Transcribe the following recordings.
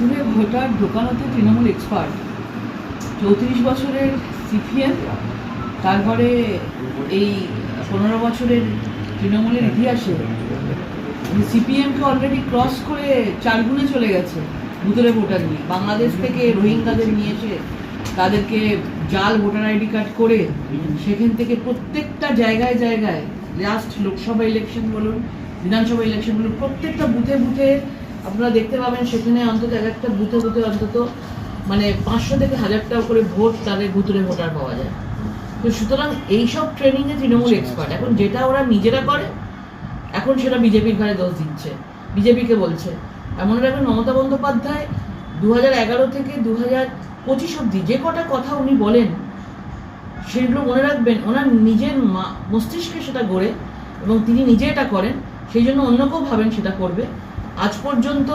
ভুতুরে voter ঢোকানোতে Trinamool expert চৌত্রিশ বছরের সিপিএম, তারপরে এই পনেরো বছরের তৃণমূলের ইতিহাসে। সিপিএমকে অলরেডি ক্রস করে চারগুণে চলে গেছে ভুতুরে ভোটার নিয়ে। বাংলাদেশ থেকে রোহিঙ্গাদের নিয়ে এসে তাদেরকে জাল ভোটার আইডি কার্ড করে সেখান থেকে প্রত্যেকটা জায়গায় জায়গায় লাস্ট লোকসভা ইলেকশন বলুন, বিধানসভা ইলেকশন বলুন, প্রত্যেকটা বুথে বুথে আপনারা দেখতে পাবেন সেখানে অন্তত এক একটা বুথে বুথে অন্তত মানে পাঁচশো থেকে হাজারটা করে ভোট তাদের ভুতুরে ভোটার পাওয়া যায়। তো সুতরাং এইসব ট্রেনিংয়ে তৃণমূল এক্সপার্ট এখন যেটা ওরা নিজেরা করে, এখন সেটা বিজেপির ঘাড়ে দোষ দিচ্ছে। বিজেপিকে বলছে। এমন রাখবেন মমতা বন্দ্যোপাধ্যায় দু হাজার এগারো থেকে দু হাজার পঁচিশ অব্দি যে কটা কথা উনি বলেন, সেগুলো মনে রাখবেন, ওনার নিজের মা- মস্তিষ্কে সেটা গড়ে এবং তিনি নিজে এটা করেন, সেই জন্য অন্য কেউ ভাবেন সেটা করবে। আজ পর্যন্ত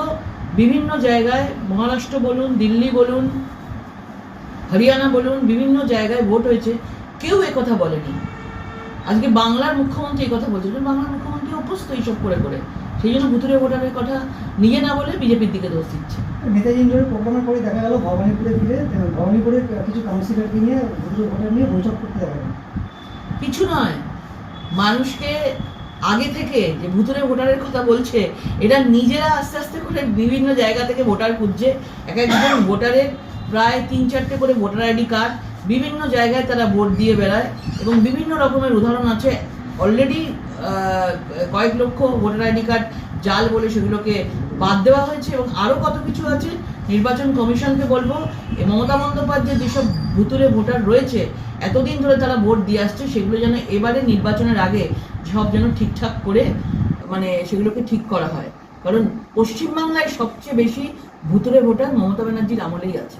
বিভিন্ন জায়গায় মহারাষ্ট্র বলুন দিল্লি বলুন হরিয়ানা বলুন বিভিন্ন জায়গায় ভোট হয়েছে। কেউ কথা বলেনি। আজকে বাংলার মুখ্যমন্ত্রী এই কথা বলছে। বাংলার মুখ্যমন্ত্রী অভ্যস্ত এইসব করে করে। সেই জন্য ভুতুরে ভোটারের কথা নিজে না বলে বিজেপির দিকে দোষ দিচ্ছে। নেতাজি ইন্ডোরের প্রোগ্রামের পরে দেখা গেল ভবানীপুরে ফিরে ভবানীপুরে কিছু কাউন্সিলরকে নিয়ে ভোটার ভোটার নিয়ে বৈঠক করতে দেখা কিছু নয়। মানুষকে আগে থেকে যে ভুতুরে ভোটারের কথা বলছে এটা নিজেরা আস্তে আস্তে করে বিভিন্ন জায়গা থেকে ভোটার খুঁজছে। এক একজন ভোটারের প্রায় তিন চারটে করে ভোটার আইডি কার্ড, বিভিন্ন জায়গায় তারা ভোট দিয়ে বেড়ায় এবং বিভিন্ন রকমের উদাহরণ আছে। অলরেডি কয়েক লক্ষ ভোটার আইডি কার্ড, জাল বলে সেগুলোকে বাদ দেওয়া হয়েছে এবং আরও কত কিছু আছে নির্বাচন কমিশনকে বলব মমতা বন্দ্যোপাধ্যায় যেসব ভুতুরে ভোটার রয়েছে, এতদিন ধরে তারা ভোট দিয়ে আসছে, সেগুলো যেন এবারে নির্বাচনের আগে সব যেন ঠিকঠাক করে মানে সেগুলোকে ঠিক করা হয়। কারণ পশ্চিমবাংলায় সবচেয়ে বেশি ভুতুরে ভোটার মমতা ব্যানার্জির আমলেই আছে।